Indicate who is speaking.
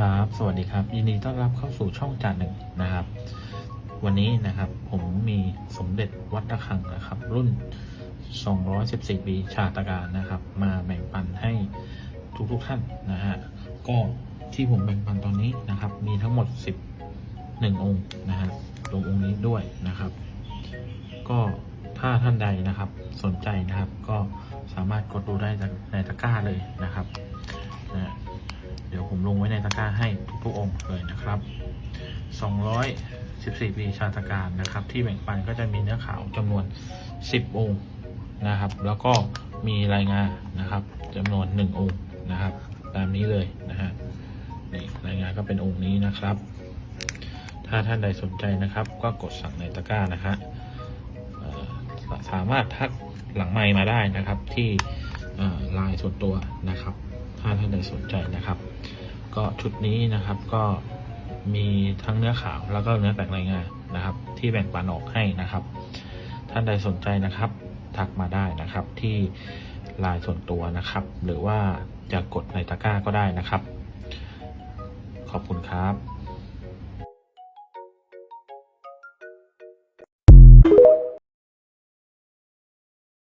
Speaker 1: ครับ สวัสดีครับ ยินดีต้อนรับเข้าสู่ช่องจานหนึ่งนะครับ วันนี้นะครับ ผมมีสมเด็จวัดระฆังนะครับ รุ่น 214 ปีชาตการนะครับ มาแบ่งปันให้ทุกๆท่านนะฮะ ก็ที่ผมแบ่งปันตอนนี้นะครับ มีทั้งหมด 11 องค์นะฮะรวมองค์นี้ด้วยนะครับ ก็ถ้าท่านใดนะครับสนใจนะครับ ก็สามารถกดดูได้จากในตะกร้าเลยนะครับ งไว้ในตะกร้าให้ทุกๆองค์เลยนะครับ 214 ปีชาตการนะครับ ที่แบ่งปันก็จะมีเนื้อขาวจำนวน 10 องค์นะครับ แล้วก็มีรายงานนะครับจำนวน 1 องค์นะครับ ตามนี้เลยนะฮะนี่รายงานก็เป็นองค์นี้นะครับ ถ้าท่านใดสนใจนะครับ ก็กดสั่งในตะกร้านะฮะสามารถทักหลังไมค์มาได้นะครับที่ไลน์ส่วนตัวนะครับ ถ้าท่านใดสนใจนะครับ ก็ชุดนี้นะครับก็มีทั้งเนื้อขาวแล้วก็เนื้อแต่งรายงานนะครับ ที่แบ่งปันออกให้นะครับ ท่านใดสนใจนะครับทักมาได้นะครับที่ไลน์ส่วนตัวนะครับ หรือว่าจะกดในตะกร้าก็ได้นะครับ ขอบคุณครับ